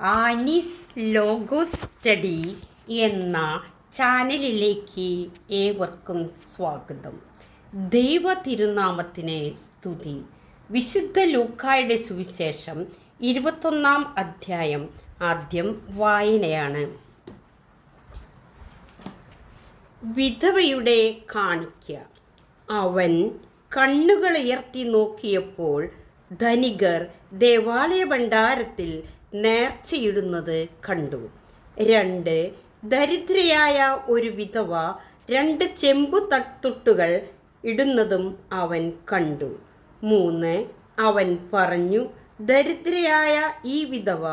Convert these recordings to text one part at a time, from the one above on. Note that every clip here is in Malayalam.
ആനിസ് ലോഗോ സ്റ്റഡി എന്ന ചാനലിലേക്ക് ഏവർക്കും സ്വാഗതം. ദൈവ തിരുനാമത്തിന് സ്തുതി. വിശുദ്ധ ലൂക്കായുടെ സുവിശേഷം ഇരുപത്തൊന്നാം അധ്യായം ആദ്യം വായനയാണ്. വിധവയുടെ കാണിക്ക. അവൻ കണ്ണുകൾ ഉയർത്തി നോക്കിയപ്പോൾ ധനികർ ദേവാലയ ഭണ്ഡാരത്തിൽ നേർച്ചയിടുന്നത് കണ്ടു. രണ്ട് ദരിദ്രയായ ഒരു വിധവ രണ്ട് ചെമ്പു തട്ടുകൾ ഇടുന്നതും അവൻ കണ്ടു. മൂന്ന് അവൻ പറഞ്ഞു ദരിദ്രയായ ഈ വിധവ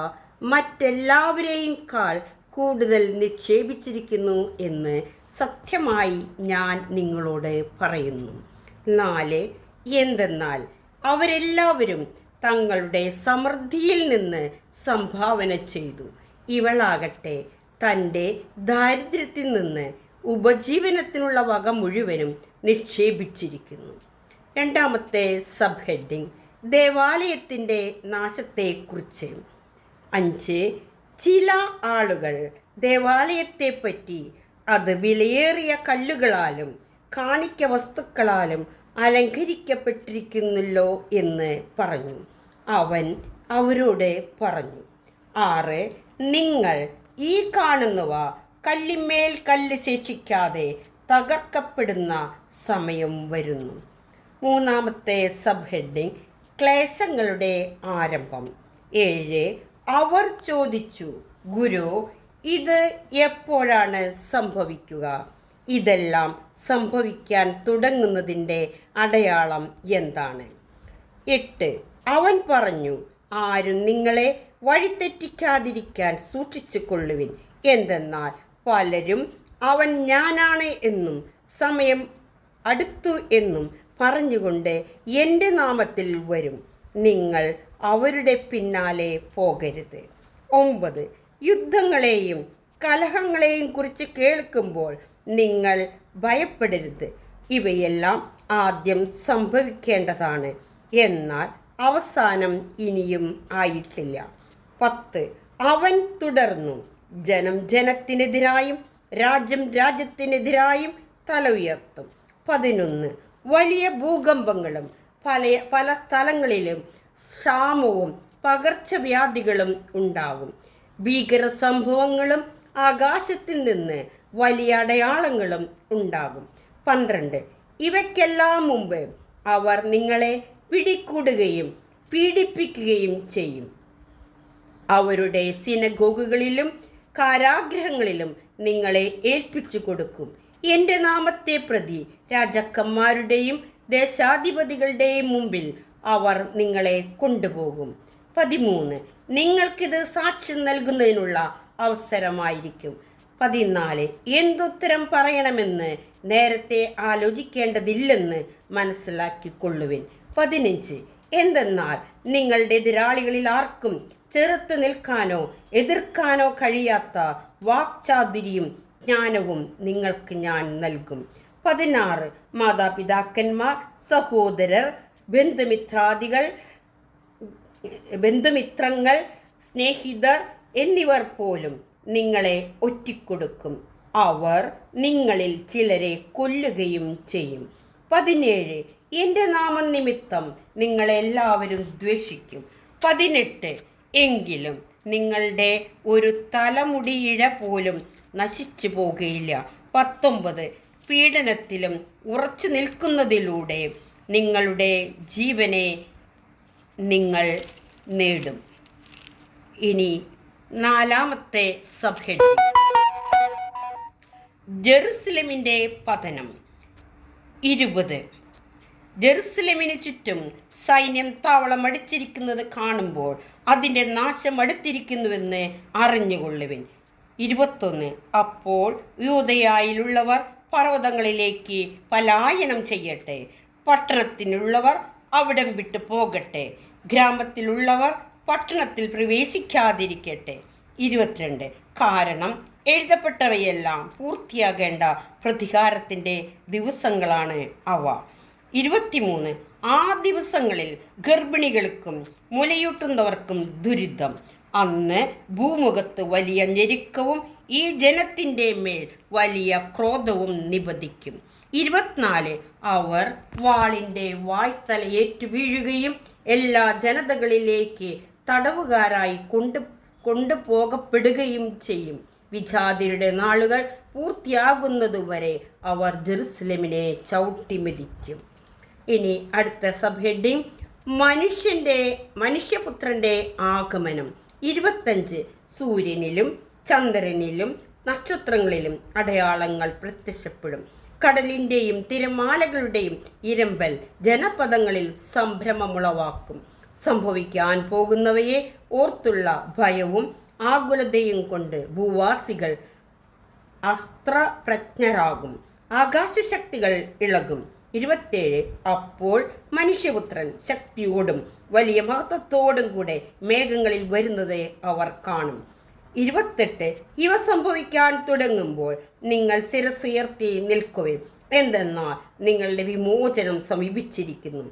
മറ്റെല്ലാവരെയും കാൾ കൂടുതൽ നിക്ഷേപിച്ചിരിക്കുന്നു എന്ന് സത്യമായി ഞാൻ നിങ്ങളോട് പറയുന്നു. നാല് എന്തെന്നാൽ അവരെല്ലാവരും തങ്ങളുടെ സമൃദ്ധിയിൽ നിന്ന് സംഭാവന ചെയ്തു. ഇവളാകട്ടെ തന്റെ ദാരിദ്ര്യത്തിൽ നിന്ന് ഉപജീവനത്തിനുള്ള വക മുഴുവനും നിക്ഷേപിച്ചിരിക്കുന്നു. രണ്ടാമത്തെ സബ് ഹെഡിങ് ദേവാലയത്തിന്റെ നാശത്തെക്കുറിച്ച്. അഞ്ച് ചില ആളുകൾ ദേവാലയത്തെപ്പറ്റി അത് വിലയേറിയ കല്ലുകളാലും കാണിക്ക വസ്തുക്കളാലും അലങ്കരിക്കപ്പെട്ടിരിക്കുന്നല്ലോ എന്ന് പറഞ്ഞു. അവൻ അവരോട് പറഞ്ഞു ആറ് നിങ്ങൾ ഈ കാണുന്നവ കല്ലിമേൽ കല്ല് ശേഷിക്കാതെ തകർക്കപ്പെടുന്ന സമയം വരുന്നു. മൂന്നാമത്തെ സബ് ഹെഡിങ് ക്ലേശങ്ങളുടെ ആരംഭം. ഏഴ് അവർ ചോദിച്ചു ഗുരു ഇത് എപ്പോഴാണ് സംഭവിക്കുക? ഇതെല്ലാം സംഭവിക്കാൻ തുടങ്ങുന്നതിന്റെ അടയാളം എന്താണ്? എട്ട് അവൻ പറഞ്ഞു ആരും നിങ്ങളെ വഴിതെറ്റിക്കാതിരിക്കാൻ സൂക്ഷിച്ചു കൊള്ളുവിൻ എന്തെന്നാൽ പലരും അവൻ ഞാനാണ് എന്നും സമയം അടുത്തു എന്നും പറഞ്ഞുകൊണ്ട് എന്റെ നാമത്തിൽ വരും. നിങ്ങൾ അവരുടെ പിന്നാലെ പോകരുത്. ഒമ്പത്. യുദ്ധങ്ങളെയും കലഹങ്ങളെയും കുറിച്ച് കേൾക്കുമ്പോൾ നിങ്ങൾ ഭയപ്പെടരുത്. ഇവയെല്ലാം ആദ്യം സംഭവിക്കേണ്ടതാണ്. എന്നാൽ അവസാനം ഇനിയും ആയിട്ടില്ല. പത്ത്. അവൻ തുടർന്നു. ജനം ജനത്തിനെതിരായും രാജ്യം രാജ്യത്തിനെതിരായും തല ഉയർത്തും. പതിനൊന്ന്. വലിയ ഭൂകമ്പങ്ങളും പല പല സ്ഥലങ്ങളിലും ക്ഷാമവും പകർച്ചവ്യാധികളും ഉണ്ടാകും. ഭീകര സംഭവങ്ങളും ആകാശത്തിൽ നിന്ന് വലിയ അടയാളങ്ങളും ഉണ്ടാകും. പന്ത്രണ്ട്. ഇവയ്ക്കെല്ലാം മുമ്പ് അവർ നിങ്ങളെ പിടികൂടുകയും പീഡിപ്പിക്കുകയും ചെയ്യും. അവരുടെ സിനഗോഗുകളിലും കാരാഗ്രഹങ്ങളിലും നിങ്ങളെ ഏൽപ്പിച്ചു കൊടുക്കും. എന്റെ നാമത്തെ പ്രതി രാജാക്കന്മാരുടെയും ദേശാധിപതികളുടെയും മുമ്പിൽ അവർ നിങ്ങളെ കൊണ്ടുപോകും. പതിമൂന്ന്. നിങ്ങൾക്കിത് സാക്ഷ്യം നൽകുന്നതിനുള്ള അവസരമായിരിക്കും. പതിനാല്. എന്തുത്തരം പറയണമെന്ന് നേരത്തെ ആലോചിക്കേണ്ടതില്ലെന്ന് മനസ്സിലാക്കിക്കൊള്ളുവിൻ. പതിനഞ്ച്. എന്തെന്നാൽ നിങ്ങളുടെ എതിരാളികളിൽ ആർക്കും ചെറുത്ത് നിൽക്കാനോ എതിർക്കാനോ കഴിയാത്ത വാക്ചാതുരിയും ജ്ഞാനവും നിങ്ങൾക്ക് ഞാൻ നൽകും. പതിനാറ്. മാതാപിതാക്കന്മാർ സഹോദരർ ബന്ധുമിത്രാദികൾ ബന്ധുമിത്രങ്ങൾ സ്നേഹിതർ എന്നിവർ പോലും നിങ്ങളെ ഒറ്റിക്കൊടുക്കും. അവർ നിങ്ങളിൽ ചിലരെ കൊല്ലുകയും ചെയ്യും. പതിനേഴ്. എന്റെ നാമനിമിത്തം നിങ്ങളെല്ലാവരും ദ്വേഷിക്കും. പതിനെട്ട്. എങ്കിലും നിങ്ങളുടെ ഒരു തലമുടിയിഴ പോലും നശിച്ചു പോകുകയില്ല. പത്തൊമ്പത്. പീഡനത്തിലും ഉറച്ചു നിൽക്കുന്നതിലൂടെ നിങ്ങളുടെ ജീവനെ നിങ്ങൾ നേടും. ഇനി നാലാമത്തെ സഭ ജെറുസലമിന്റെ പതനം. ഇരുപത്. ജെറുസലമിന് ചുറ്റും സൈന്യം താവളം അടിച്ചിരിക്കുന്നത് കാണുമ്പോൾ അതിന്റെ നാശം അടുത്തിരിക്കുന്നുവെന്ന് അറിഞ്ഞുകൊള്ളുവിൻ. ഇരുപത്തൊന്ന് അപ്പോൾ യൂതയായിലുള്ളവർ പർവതങ്ങളിലേക്ക് പലായനം ചെയ്യട്ടെ. പട്ടണത്തിനുള്ളവർ അവിടം വിട്ടു പോകട്ടെ. ഗ്രാമത്തിലുള്ളവർ പട്ടണത്തിൽ പ്രവേശിക്കാതിരിക്കട്ടെ. ഇരുപത്തിരണ്ട് കാരണം എഴുതപ്പെട്ടവയെല്ലാം പൂർത്തിയാകേണ്ട പ്രതികാരത്തിന്റെ ദിവസങ്ങളാണ് അവ. ഇരുപത്തിമൂന്ന് ആ ദിവസങ്ങളിൽ ഗർഭിണികൾക്കും മുലയൂട്ടുന്നവർക്കും ദുരിതം. അന്ന് ഭൂമുഖത്ത് വലിയ ഞെരുക്കവും ഈ ജനത്തിന്റെ മേൽ വലിയ ക്രോധവും നിബദിക്കും ഇരുപത്തിനാല് അവർ വാളിന്റെ വായ്ത്തലയേറ്റു വീഴുകയും എല്ലാ ജനതകളിലേക്ക് തടവുകാരായി കൊണ്ടു കൊണ്ടുപോകപ്പെടുകയും ചെയ്യും. വിജാതിരുടെ നാളുകൾ പൂർത്തിയാകുന്നതുവരെ അവർ ജെറുസലമിനെ ചവിട്ടിമെതിക്കും. ഇനി അടുത്ത സബ് ഹെഡിങ്. മനുഷ്യന്റെ മനുഷ്യപുത്രന്റെ ആഗമനം. ഇരുപത്തഞ്ച്. സൂര്യനിലും ചന്ദ്രനിലും നക്ഷത്രങ്ങളിലും അടയാളങ്ങൾ പ്രത്യക്ഷപ്പെടും. കടലിന്റെയും തിരമാലകളുടെയും ഇരമ്പൽ ജനപദങ്ങളിൽ സംഭ്രമമുളവാക്കും. സംഭവിക്കാൻ പോകുന്നവയെ ഓർത്തുള്ള ഭയവും ആകുലതയും കൊണ്ട് ഭൂവാസികൾ അസ്ത്രപ്രജ്ഞരാകും. ആകാശശക്തികൾ ഇളകും. ഇരുപത്തേഴ് അപ്പോൾ മനുഷ്യപുത്രൻ ശക്തിയോടും വലിയ മഹത്വത്തോടും കൂടെ മേഘങ്ങളിൽ വരുന്നത് അവർ കാണും. ഇരുപത്തെട്ട് ഇവ സംഭവിക്കാൻ തുടങ്ങുമ്പോൾ നിങ്ങൾ ശിരസുയർത്തി നിൽക്കുകയും എന്തെന്നാൽ നിങ്ങളുടെ വിമോചനം സമീപിച്ചിരിക്കുന്നു.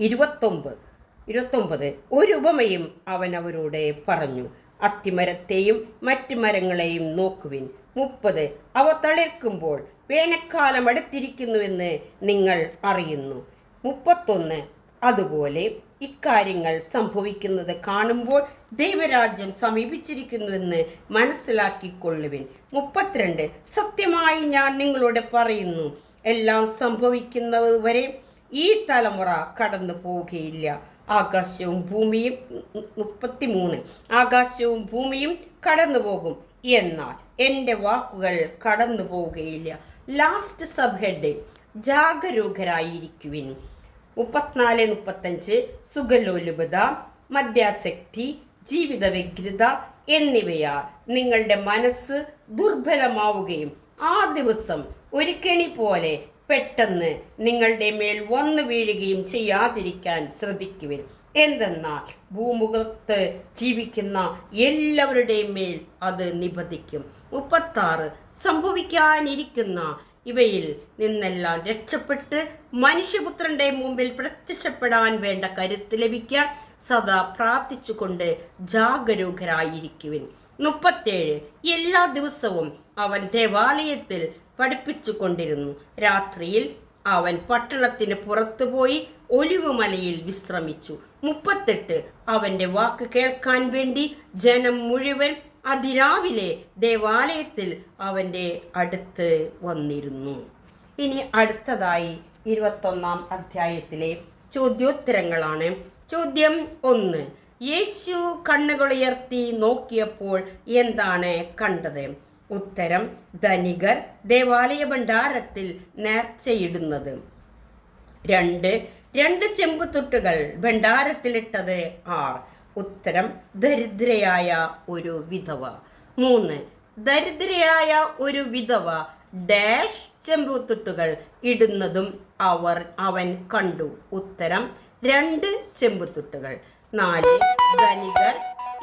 ഇരുപത്തൊമ്പത് ഇരുപത്തൊമ്പത് ഒരു ഉപമയും അവൻ അവരോട് പറഞ്ഞു. അത്തിമരത്തെയും മറ്റു മരങ്ങളെയും നോക്കുവിൻ. മുപ്പത് അവ തളിർക്കുമ്പോൾ വേനൽക്കാലം അടുത്തിരിക്കുന്നുവെന്ന് നിങ്ങൾ അറിയുന്നു. മുപ്പത്തൊന്ന് അതുപോലെ ഇക്കാര്യങ്ങൾ സംഭവിക്കുന്നത് കാണുമ്പോൾ ദൈവരാജ്യം സമീപിച്ചിരിക്കുന്നുവെന്ന് മനസ്സിലാക്കിക്കൊള്ളുവിൻ. മുപ്പത്തിരണ്ട് സത്യമായി ഞാൻ നിങ്ങളോട് പറയുന്നു. എല്ലാം സംഭവിക്കുന്നത് വരെ ഈ തലമുറ കടന്നു പോവുകയില്ല ആകാശവും ഭൂമിയും മുപ്പത്തി മൂന്ന് ആകാശവും ഭൂമിയും കടന്നു പോകും എന്നാൽ എന്റെ വാക്കുകൾ കടന്നു പോവുകയില്ല ലാസ്റ്റ് സബ് ഹെഡ് ജാഗരൂകരായിരിക്കുവിൻ. മുപ്പത്തിനാല് മുപ്പത്തഞ്ച് സുഖലോലുപത മദ്യാസക്തി ജീവിത വ്യഗ്രത എന്നിവയാൽ നിങ്ങളുടെ മനസ്സ് ദുർബലമാവുകയും ആ ദിവസം ഒരു കെണി പോലെ പെട്ടെന്ന് നിങ്ങളുടെ മേൽ വന്നു വീഴുകയും ചെയ്യാതിരിക്കാൻ ശ്രദ്ധിക്കുവിൻ. എന്തെന്നാൽ ഭൂമുഖത്ത് ജീവിക്കുന്ന എല്ലാവരുടെയും മേൽ അത് നിബന്ധിക്കും. മുപ്പത്താറ്. സംഭവിക്കാനിരിക്കുന്ന ഇവയിൽ നിന്നെല്ലാം രക്ഷപ്പെട്ട് മനുഷ്യപുത്രന്റെ മുമ്പിൽ പ്രത്യക്ഷപ്പെടാൻ വേണ്ട കരുത്ത് ലഭിക്കാൻ സദാ പ്രാർത്ഥിച്ചുകൊണ്ട് ജാഗരൂകരായിരിക്കുവിൻ. മുപ്പത്തേഴ്. എല്ലാ ദിവസവും അവൻ ദേവാലയത്തിൽ പഠിപ്പിച്ചു കൊണ്ടിരുന്നു രാത്രിയിൽ അവൻ പട്ടണത്തിന് പുറത്തുപോയി ഒലിവുമലയിൽ വിശ്രമിച്ചു. മുപ്പത്തെട്ട് അവന്റെ വാക്ക് കേൾക്കാൻ വേണ്ടി ജനം മുഴുവൻ അതിരാവിലെ ദേവാലയത്തിൽ അവന്റെ അടുത്ത് വന്നിരുന്നു. ഇനി അടുത്തതായി ഇരുപത്തൊന്നാം അധ്യായത്തിലെ ചോദ്യോത്തരങ്ങളാണ്. ചോദ്യം ഒന്ന്. യേശു കണ്ണുകളുയർത്തി നോക്കിയപ്പോൾ എന്താണ് കണ്ടത്? ഉത്തരം ധനികർ ദേവാലയ ഭണ്ഡാരത്തിൽ നേർച്ചയിടുന്നത്. രണ്ട് രണ്ട് ചെമ്പുതൊട്ടുകൾ ഭണ്ഡാരത്തിലിട്ടത് ആർ? ഉത്തരം ദരിദ്രയായ ഒരു വിധവ. മൂന്ന് ദരിദ്രയായ ഒരു വിധവ ഡാഷ് ചെമ്പുത്തുട്ടുകൾ ഇടുന്നതും അവർ അവൻ കണ്ടു. ഉത്തരം രണ്ട് ചെമ്പുത്തുട്ടുകൾ നാല് ധനികർ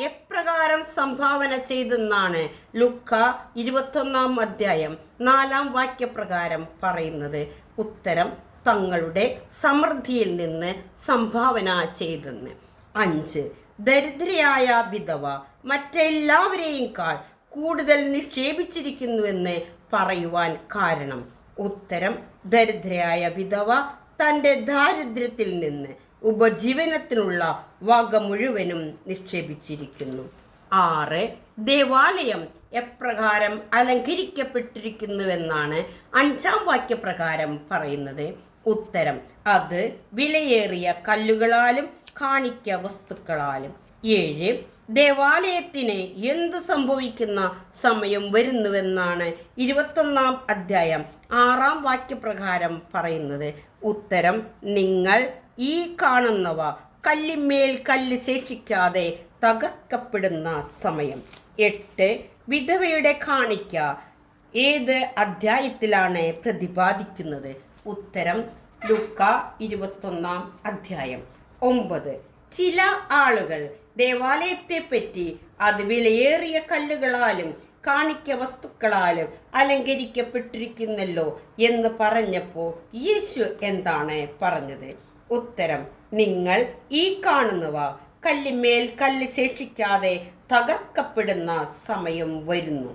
എപ്രകാരം സംഭാവന ചെയ്തെന്നാണ് ലുക്ക ഇരുപത്തൊന്നാം അധ്യായം നാലാം വാക്യപ്രകാരം പറയുന്നത്. ഉത്തരം തങ്ങളുടെ സമൃദ്ധിയിൽ നിന്ന് സംഭാവന ചെയ്തെന്ന്. അഞ്ച് ദരിദ്രയായ വിധവ മറ്റെല്ലാവരെയും കാൾ കൂടുതൽ നിക്ഷേപിച്ചിരിക്കുന്നുവെന്ന് പറയുവാൻ കാരണം. ഉത്തരം ദരിദ്രയായ വിധവ തന്റെ ദാരിദ്ര്യത്തിൽ നിന്ന് ഉപജീവനത്തിനുള്ള വക മുഴുവനും നിക്ഷേപിച്ചിരിക്കുന്നു. ആറ് ദേവാലയം എപ്രകാരം അലങ്കരിക്കപ്പെട്ടിരിക്കുന്നുവെന്നാണ് അഞ്ചാം വാക്യപ്രകാരം പറയുന്നത്. ഉത്തരം അത് വിലയേറിയ കല്ലുകളാലും കാണിക്ക വസ്തുക്കളാലും. ഏഴ് ദേവാലയത്തിന് എന്ത് സംഭവിക്കുന്ന സമയം വരുന്നുവെന്നാണ് ഇരുപത്തൊന്നാം അധ്യായം ആറാം വാക്യപ്രകാരം പറയുന്നത്. ഉത്തരം നിങ്ങൾ ഈ കാണുന്നവ കല്ലിന്മേൽ കല്ല് ശേഷിക്കാതെ തകർക്കപ്പെടുന്ന സമയം. എട്ട്. വിധവയുടെ കാണിക്ക ഏത് അധ്യായത്തിലാണ് പ്രതിപാദിക്കുന്നത്? ഉത്തരം ലുക്ക ഇരുപത്തൊന്നാം അധ്യായം. ഒമ്പത്. ചില ആളുകൾ ദേവാലയത്തെപ്പറ്റി അത് വിലയേറിയ കല്ലുകളാലും കാണിക്ക വസ്തുക്കളാലും അലങ്കരിക്കപ്പെട്ടിരിക്കുന്നല്ലോ എന്ന് പറഞ്ഞപ്പോൾ യേശു എന്താണ് പറഞ്ഞത്? ഉത്തരം നിങ്ങൾ ഈ കാണുന്നവ കല്ലിമേൽ കല്ല് ശേഷിക്കാതെ തകർക്കപ്പെടുന്ന സമയം വരുന്നു.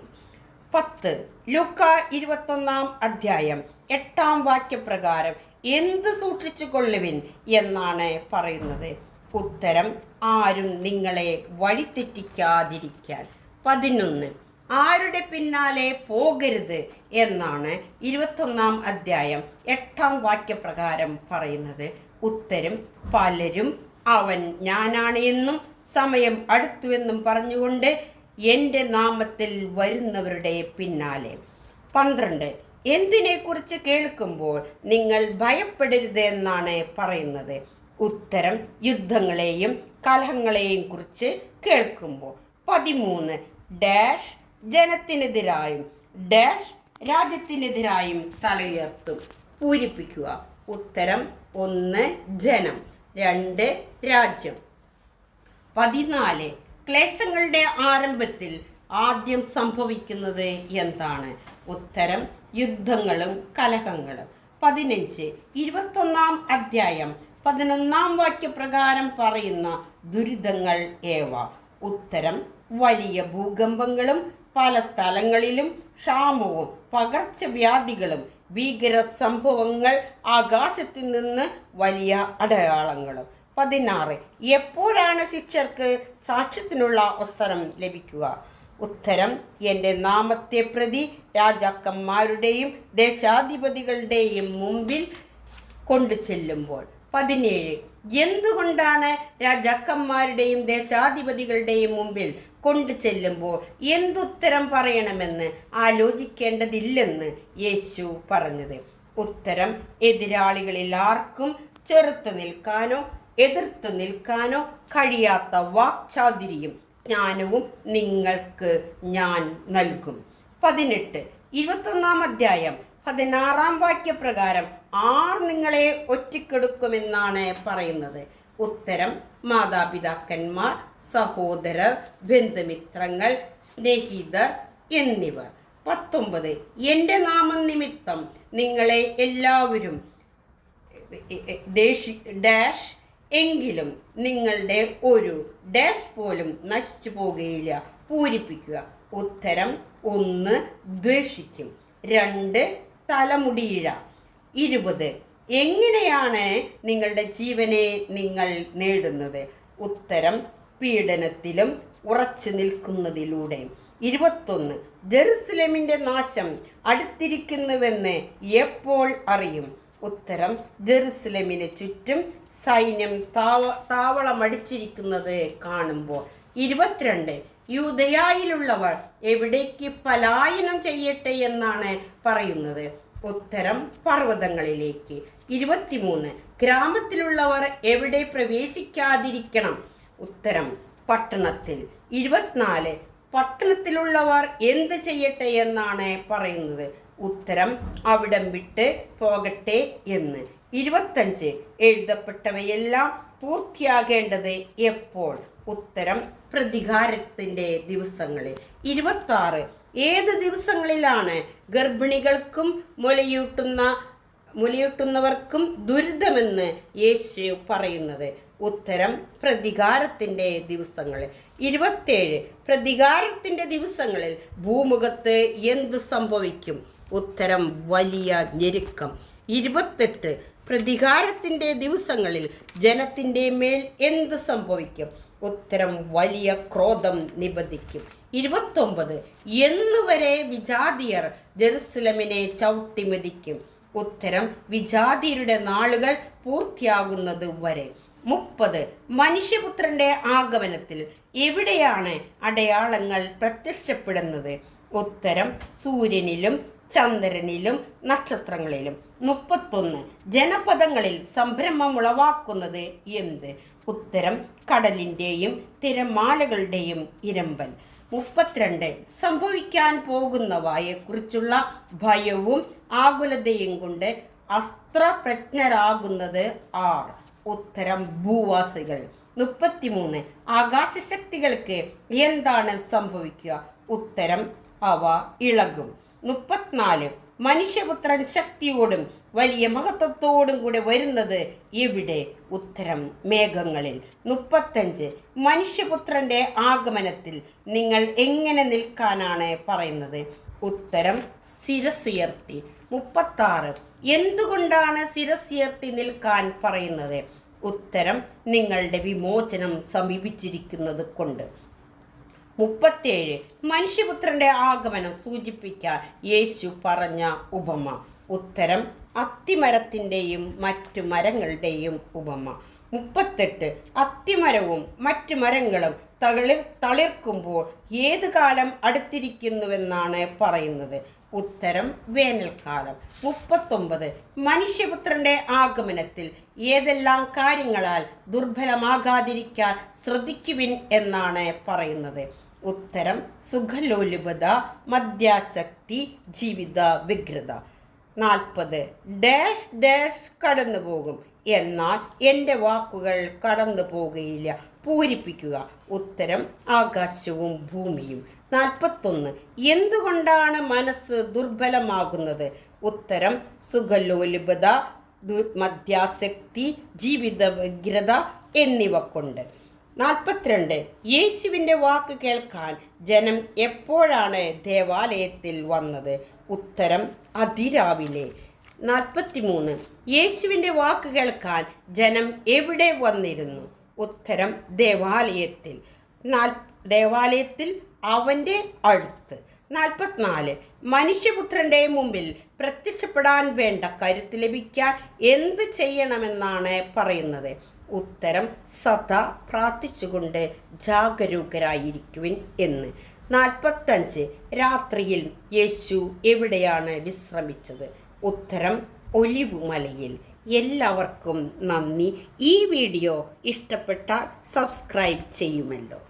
പത്ത് ലുക്ക ഇരുപത്തൊന്നാം അധ്യായം എട്ടാം വാക്യപ്രകാരം എന്ത് സൂക്ഷിച്ചു കൊള്ളുവിൻ എന്നാണ് പറയുന്നത്. ഉത്തരം ആരും നിങ്ങളെ വഴിതെറ്റിക്കാതിരിക്കാൻ. പതിനൊന്ന് ആരുടെ പിന്നാലെ പോകരുത് എന്നാണ് ഇരുപത്തൊന്നാം അധ്യായം എട്ടാം വാക്യപ്രകാരം പറയുന്നത്. ഉത്തരം പലരും അവൻ ഞാനാണ് എന്നും സമയം അടുത്തുവെന്നും പറഞ്ഞുകൊണ്ട് എന്റെ നാമത്തിൽ വരുന്നവരുടെ പിന്നാലെ. പന്ത്രണ്ട് എന്തിനെക്കുറിച്ച് കേൾക്കുമ്പോൾ നിങ്ങൾ ഭയപ്പെടരുത് എന്നാണ് പറയുന്നത്. ഉത്തരം യുദ്ധങ്ങളെയും കലഹങ്ങളെയും കുറിച്ച് കേൾക്കുമ്പോൾ. പതിമൂന്ന് ഡാഷ് ജനത്തിനെതിരായും ഡാഷ് രാജ്യത്തിനെതിരായും തലയുയർത്തും. പൂരിപ്പിക്കുക. ഉത്തരം ഒന്ന് ജനം രണ്ട് രാജ്യം. പതിനാല് ക്ലേശങ്ങളുടെ ആരംഭത്തിൽ ആദ്യം സംഭവിക്കുന്നത് എന്താണ്? ഉത്തരം യുദ്ധങ്ങളും കലഹങ്ങളും. പതിനഞ്ച് ഇരുപത്തൊന്നാം അധ്യായം പതിനൊന്നാം വാക്യപ്രകാരം പറയുന്ന ദുരിതങ്ങൾ ഏവ? ഉത്തരം വലിയ ഭൂകമ്പങ്ങളും പല സ്ഥലങ്ങളിലും ക്ഷാമവും പകർച്ചവ്യാധികളും ഭീകര സംഭവങ്ങൾ ആകാശത്തിൽ നിന്ന് വലിയ അടയാളങ്ങളും. പതിനാറ്. എപ്പോഴാണ് ശിക്ഷർക്ക് സാക്ഷ്യത്തിനുള്ള അവസരം ലഭിക്കുക? ഉത്തരം എന്റെ നാമത്തെ പ്രതി രാജാക്കന്മാരുടെയും ദേശാധിപതികളുടെയും മുമ്പിൽ കൊണ്ടു ചെല്ലുമ്പോൾ പതിനേഴ്. എന്തുകൊണ്ടാണ് രാജാക്കന്മാരുടെയും ദേശാധിപതികളുടെയും മുമ്പിൽ കൊണ്ടു ചെല്ലുമ്പോൾ എന്തുത്തരം പറയണമെന്ന് ആലോചിക്കേണ്ടതില്ലെന്ന് യേശു പറഞ്ഞത്? ഉത്തരം എതിരാളികളിൽ ആർക്കും ചെറുത്ത് നിൽക്കാനോ എതിർത്ത് നിൽക്കാനോ കഴിയാത്ത വാക്ചാതുരിയും ജ്ഞാനവും നിങ്ങൾക്ക് ഞാൻ നൽകും. പതിനെട്ട് ഇരുപത്തൊന്നാം അധ്യായം പതിനാറാം വാക്യപ്രകാരം ആർ നിങ്ങളെ ഒറ്റക്കെടുക്കുമെന്നാണ് പറയുന്നത്? ഉത്തരം മാതാപിതാക്കന്മാർ സഹോദരർ ബന്ധുമിത്രങ്ങൾ സ്നേഹിതർ എന്നിവർ. പത്തൊമ്പത് എന്റെ നാമം നിമിത്തം നിങ്ങളെ എല്ലാവരും ഡാഷ് എങ്കിലും നിങ്ങളുടെ ഒരു ഡാഷ് പോലും നശിച്ചു പോകുകയില്ല. പൂരിപ്പിക്കുക. ഉത്തരം ഒന്ന് ദ്വേഷിക്കും. രണ്ട് തലമുടിയിഴ ഇരുപത്. എങ്ങനെയാണ് നിങ്ങളുടെ ജീവനെ നിങ്ങൾ നേടുന്നത്? ഉത്തരം പീഡനത്തിലും ഉറച്ചു നിൽക്കുന്നതിലൂടെ. ഇരുപത്തൊന്ന്. ജെറുസലേമിന്റെ നാശം അടുത്തിരിക്കുന്നുവെന്ന് എപ്പോൾ അറിയും? ഉത്തരം ജെറുസലേമിന് ചുറ്റും സൈന്യം താവ താവളമടിച്ചിരിക്കുന്നത് കാണുമ്പോൾ. ഇരുപത്തിരണ്ട്. യൂതയായിലുള്ളവർ എവിടേക്ക് പലായനം ചെയ്യട്ടെ എന്നാണ് പറയുന്നത്. ഉത്തരം പർവതങ്ങളിലേക്ക്. ഇരുപത്തിമൂന്ന്. ഗ്രാമത്തിലുള്ളവർ എവിടെ പ്രവേശിക്കാതിരിക്കണം? ഉത്തരം പട്ടണത്തിൽ. ഇരുപത്തിനാല്. പട്ടണത്തിലുള്ളവർ എന്ത് ചെയ്യട്ടെ എന്നാണ് പറയുന്നത്? ഉത്തരം അവിടം വിട്ട് പോകട്ടെ എന്ന്. ഇരുപത്തഞ്ച്. എഴുതപ്പെട്ടവയെല്ലാം പൂർത്തിയാകേണ്ടത് എപ്പോൾ? ഉത്തരം പ്രതികാരത്തിന്റെ ദിവസങ്ങളിൽ. ഇരുപത്തി ആറ് ഏത് ദിവസങ്ങളിലാണ് ഗർഭിണികൾക്കും മുലയൂട്ടുന്ന മുലയൂട്ടുന്നവർക്കും ദുരിതമെന്ന് യേശു പറയുന്നത്? ഉത്തരം പ്രതികാരത്തിന്റെ ദിവസങ്ങളിൽ. ഇരുപത്തേഴ് പ്രതികാരത്തിന്റെ ദിവസങ്ങളിൽ ഭൂമുഖത്ത് എന്തു സംഭവിക്കും? ഉത്തരം വലിയ ഞെരുക്കം. ഇരുപത്തെട്ട് പ്രതികാരത്തിന്റെ ദിവസങ്ങളിൽ ജനത്തിന്റെ മേൽ എന്ത് സംഭവിക്കും? ഉത്തരം വലിയ ക്രോധം നിബന്ധിക്കും. ഇരുപത്തൊമ്പത് എന്നുവരെ വിജാതിയർ ജെറുസലമിനെ ചവിട്ടിമെതിക്കും. ഉത്തരം വിജാതിയരുടെ നാളുകൾ പൂർത്തിയാകുന്നത് വരെ. മുപ്പത് മനുഷ്യപുത്രന്റെ ആഗമനത്തിൽ എവിടെയാണ് അടയാളങ്ങൾ പ്രത്യക്ഷപ്പെടുന്നത്? ഉത്തരം സൂര്യനിലും ചന്ദ്രനിലും നക്ഷത്രങ്ങളിലും. മുപ്പത്തൊന്ന് ജനപദങ്ങളിൽ സംരംഭം ഉളവാക്കുന്നത് എന്ത്? ഉത്തരം കടലിന്റെയും തിരമാലകളുടെയും ഇരമ്പൽ. മുപ്പത്തിരണ്ട് സംഭവിക്കാൻ പോകുന്നവയെക്കുറിച്ചുള്ള ഭയവും ആകുലതയും കൊണ്ട് അസ്ത്രപ്രജ്ഞരാകുന്നത് ആർ. ഉത്തരം ഭൂവാസികൾ. മുപ്പത്തിമൂന്ന് ആകാശശക്തികൾക്ക് എന്താണ് സംഭവിക്കുക? ഉത്തരം അവ ഇളകും. മുപ്പത്തിനാല് മനുഷ്യപുത്രൻ ശക്തിയോടും വലിയ മഹത്വത്തോടും കൂടെ വരുന്നത് ഇവിടെ ഉത്തരം മേഘങ്ങളിൽ. മുപ്പത്തഞ്ച്. മനുഷ്യപുത്രന്റെ ആഗമനത്തിൽ നിങ്ങൾ എങ്ങനെ നിൽക്കാനാണ് പറയുന്നത്? ഉത്തരം ശിരസുയർത്തി മുപ്പത്താറ്. എന്തുകൊണ്ടാണ് ശിരസുയർത്തി നിൽക്കാൻ പറയുന്നത്? ഉത്തരം നിങ്ങളുടെ വിമോചനം സമീപിച്ചിരിക്കുന്നത് കൊണ്ട്. മുപ്പത്തേഴ് മനുഷ്യപുത്രന്റെ ആഗമനം സൂചിപ്പിക്കാൻ യേശു പറഞ്ഞ ഉപമ. ഉത്തരം അത്തിമരത്തിന്റെയും മറ്റു മരങ്ങളുടെയും ഉപമ. മുപ്പത്തെട്ട്. അത്തിമരവും മറ്റു മരങ്ങളും തളിർ തളിർക്കുമ്പോൾ ഏത് കാലം അടുത്തിരിക്കുന്നുവെന്നാണ് പറയുന്നത്? ഉത്തരം വേനൽക്കാലം. മുപ്പത്തൊമ്പത്. മനുഷ്യപുത്രന്റെ ആഗമനത്തിൽ ഏതെല്ലാം കാര്യങ്ങളാൽ ദുർബലമാകാതിരിക്കാൻ ശ്രദ്ധിക്കുവിൻ എന്നാണ് പറയുന്നത്? ഉത്തരം സുഖലോലുപത മദ്യാസക്തി ജീവിത വ്യഗ്രത നാൽപ്പത്. ഡാഷ് ഡാഷ് കടന്നു പോകും. എന്നാൽ എന്റെ വാക്കുകൾ കടന്നു പോകുകയില്ല. പൂരിപ്പിക്കുക. ഉത്തരം ആകാശവും ഭൂമിയും. നാൽപ്പത്തൊന്ന്. എന്തുകൊണ്ടാണ് മനസ്സ് ദുർബലമാകുന്നത്? ഉത്തരം സുഖലോലുപത മദ്യാസക്തി ജീവിത വ്യഗ്രത എന്നിവ കൊണ്ട്. നാൽപ്പത്തിരണ്ട്. യേശുവിന്റെ വാക്ക് കേൾക്കാൻ ജനം എപ്പോഴാണ് ദേവാലയത്തിൽ വന്നത്? ഉത്തരം അതിരാവിലെ. നാൽപ്പത്തിമൂന്ന്. യേശുവിന്റെ വാക്ക് കേൾക്കാൻ ജനം എവിടെ വന്നിരുന്നു? ഉത്തരം ദേവാലയത്തിൽ. നാൽ ദേവാലയത്തിൽ അവന്റെ അടുത്ത്. നാൽപ്പത്തിനാല്. മനുഷ്യപുത്രന്റെ മുമ്പിൽ പ്രത്യക്ഷപ്പെടാൻ വേണ്ട കരുത്ത് ലഭിക്കാൻ എന്ത് ചെയ്യണമെന്നാണ് പറയുന്നത്? ഉത്തരം സദാ പ്രാർത്ഥിച്ചുകൊണ്ട് ജാഗരൂകരായിരിക്കുവിൻ എന്ന്. നാൽപ്പത്തഞ്ച് രാത്രിയിൽ യേശു എവിടെയാണ് വിശ്രമിച്ചത്? ഉത്തരം ഒലിവുമലയിൽ. എല്ലാവർക്കും നന്ദി. ഈ വീഡിയോ ഇഷ്ടപ്പെട്ടാൽ സബ്സ്ക്രൈബ് ചെയ്യുമല്ലോ.